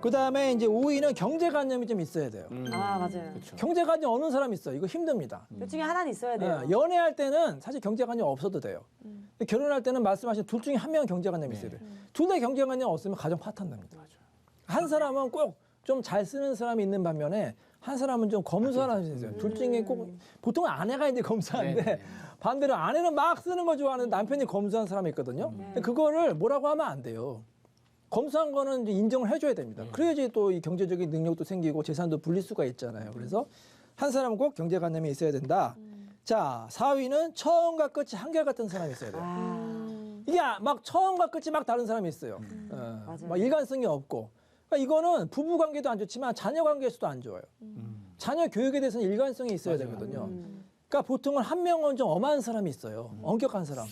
그 다음에 이제 5위는 경제관념이 좀 있어야 돼요. 음. 아 맞아요. 경제관념 없는 사람 있어. 이거 힘듭니다. 둘 중에 하나는 있어야 돼요. 예, 연애할 때는 사실 경제관념 없어도 돼요. 근데 결혼할 때는 말씀하신 둘 중에 한 명은 경제관념이 있어야 돼요. 둘 다 경제관념 없으면 가정 파탄 납니다. 한 사람은 꼭 좀 잘 쓰는 사람이 있는 반면에 한 사람은 좀 검소한 사람이 있어요. 둘 중에 꼭 보통 아내가 이제 검소한데 네 네. 반대로 아내는 막 쓰는 거 좋아하는 남편이 검소한 사람이 있거든요. 근데 그거를 뭐라고 하면 안 돼요. 검소한 거는 이제 인정을 해줘야 됩니다. 그래야지 또 이 경제적인 능력도 생기고 재산도 불릴 수가 있잖아요. 그래서 한 사람은 꼭 경제관념이 있어야 된다. 자, 4위는 처음과 끝이 한결같은 사람이 있어야 돼요. 아, 이게 아- 막 처음과 끝이 막 다른 사람이 있어요. 어, 맞아요. 막 일관성이 없고. 그러니까 이거는 부부 관계도 안 좋지만 자녀 관계에서도 안 좋아요. 자녀 교육에 대해서는 일관성이 있어야 되거든요. 그러니까 보통은 한 명은 좀 엄한 사람이 있어요. 엄격한 사람.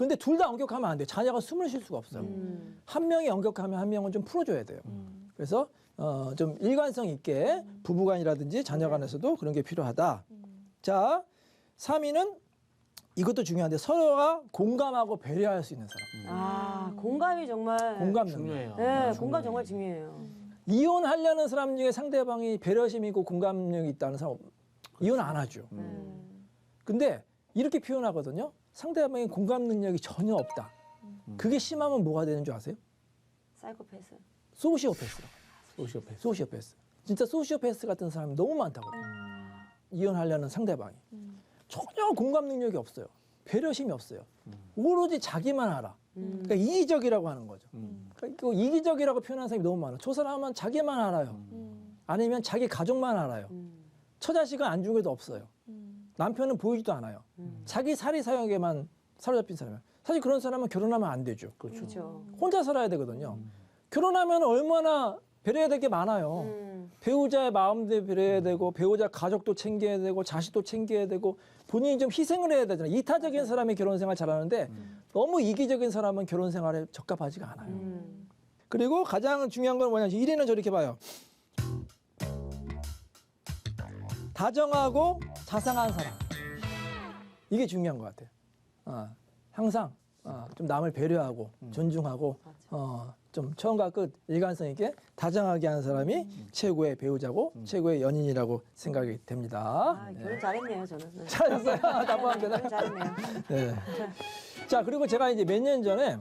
근데 둘 다 엄격하면 안 돼요. 자녀가 숨을 쉴 수가 없어요. 한 명이 엄격하면 한 명은 좀 풀어줘야 돼요. 그래서 어, 좀 일관성 있게 부부간이라든지 자녀간에서도 그런 게 필요하다. 자, 3위는 이것도 중요한데 서로가 공감하고 배려할 수 있는 사람. 아 공감이 정말 공감. 중요해요. 네, 공감 정말 중요해요. 이혼하려는 사람 중에 상대방이 배려심 있고 공감력이 있다는 사람 이혼 안 하죠. 음. 근데 이렇게 표현하거든요. 상대방의 공감 능력이 전혀 없다. 그게 심하면 뭐가 되는 줄 아세요? 사이코패스. 소시오패스라고. 소시오패스. 소시오패스. 진짜 소시오패스 같은 사람이 너무 많다거든요. 이혼하려는 상대방이. 전혀 공감 능력이 없어요. 배려심이 없어요. 오로지 자기만 알아. 그러니까 이기적이라고 하는 거죠. 음. 그러니까 그 이기적이라고 표현하는 사람이 너무 많아. 저 사람은 자기만 알아요. 아니면 자기 가족만 알아요. 음. 처자식은 안중에도 없어요. 남편은 보이지도 않아요. 음. 자기 살이 사역에만 사로잡힌 사람이에요. 사실 그런 사람은 결혼하면 안 되죠. 그렇죠. 혼자 살아야 되거든요. 결혼하면 얼마나 배려해야 될 게 많아요. 음. 배우자의 마음도 배려해야 되고 배우자 가족도 챙겨야 되고 자식도 챙겨야 되고 본인이 좀 희생을 해야 되잖아요. 이타적인 사람이 결혼 생활 잘하는데 너무 이기적인 사람은 결혼 생활에 적합하지가 않아요. 음. 그리고 가장 중요한 건 뭐냐면 1위는 저렇게 봐요. 다정하고 자상한 사람. 이게 중요한 것 같아요. 어, 항상 어, 좀 남을 배려하고 존중하고 어, 좀 처음과 끝 일관성 있게 다정하게 하는 사람이 최고의 배우자고 최고의 연인이라고 생각이 됩니다. 아, 결혼 잘했네요, 저는. 네. 잘했어요. 답답합니다. 결혼 잘했네요. 네. 자 그리고 제가 이제 몇 년 전에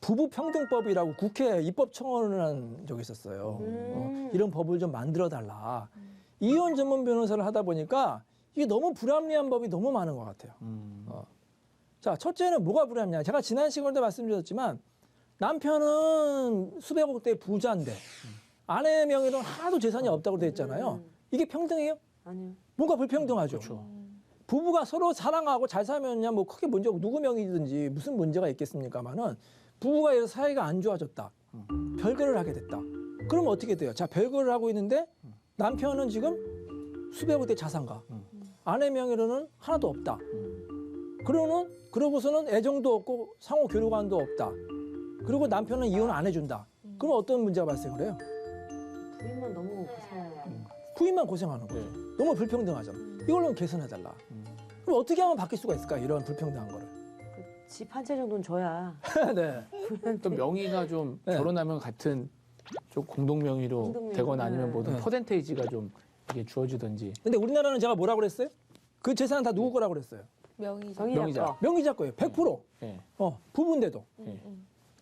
부부 평등법이라고 국회 입법 청원을 한 적이 있었어요. 어, 이런 법을 좀 만들어 달라. 이혼 전문 변호사를 하다 보니까 이게 너무 불합리한 법이 너무 많은 것 같아요. 음. 어. 자 첫째는 뭐가 불합리냐? 제가 지난 시간에도 말씀드렸지만 남편은 수백억 대 부자인데 아내 명의로는 하나도 재산이 없다고 돼 있잖아요. 이게 평등해요? 아니요. 뭔가 불평등하죠. 그렇죠. 부부가 서로 사랑하고 잘 살면야 뭐 크게 문제 없고 누구 명의든지 무슨 문제가 있겠습니까마는 부부가 이래서 사이가 안 좋아졌다. 별거를 하게 됐다. 그러면 어떻게 돼요? 자, 별거를 하고 있는데 남편은 지금 수백억 대 자산가. 아내 명의로는 하나도 없다. 그러는 그러고서는 애정도 없고 상호 교류관도 없다. 그리고 남편은 이혼 안 해준다. 그럼 어떤 문제가 발생을 해요? 부인만 너무 고생해요. 부인만 고생하는 거죠. 네. 너무 불평등하잖아. 이걸로 개선해달라. 그럼 어떻게 하면 바뀔 수가 있을까? 이런 불평등한 거를. 집 한 채 정도는 줘야. 네. 또 명의가 좀 네. 결혼하면 같은 좀 공동 명의로 공동 되거나. 아니면 모든 네. 퍼센테이지가 좀 이게 주어지든지. 근데 우리나라는 제가 뭐라고 그랬어요? 그 재산은 다 누구 거라고 그랬어요? 명의자. 거. 명의자 거예요. 100%. 예. 어, 부부인데도. 예.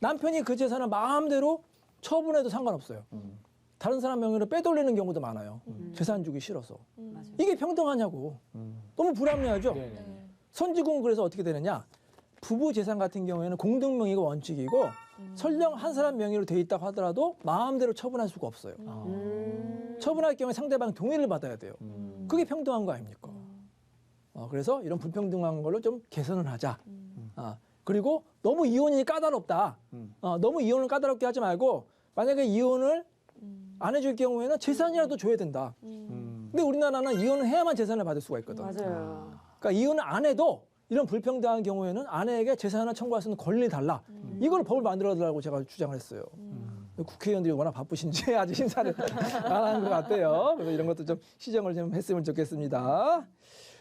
남편이 그 재산을 마음대로 처분해도 상관없어요. 음. 다른 사람 명의로 빼돌리는 경우도 많아요. 재산 주기 싫어서. 맞아요. 이게 평등하냐고. 음. 너무 불합리하죠? 네, 네. 선지국은 그래서 어떻게 되느냐? 부부 재산 같은 경우에는 공동 명의가 원칙이고 설령 한 사람 명의로 돼 있다고 하더라도 마음대로 처분할 수가 없어요. 아. 음. 처분할 경우에 상대방 동의를 받아야 돼요. 음. 그게 평등한 거 아닙니까? 어, 그래서 이런 불평등한 걸로 좀 개선을 하자. 아, 그리고 너무 이혼이 까다롭다. 음. 어, 너무 이혼을 까다롭게 하지 말고 만약에 이혼을 안 해줄 경우에는 재산이라도 줘야 된다. 음. 근데 우리나라는 이혼을 해야만 재산을 받을 수가 있거든. 맞아요. 그러니까 이혼을 안 해도 이런 불평등한 경우에는 아내에게 재산을 청구할 수 있는 권리를 달라. 이걸 법을 만들어 달라고 제가 주장을 했어요. 근데 국회의원들이 워낙 바쁘신지 아직 심사를 안한것 같아요. 그래서 이런 것도 좀 시정을 좀 했으면 좋겠습니다.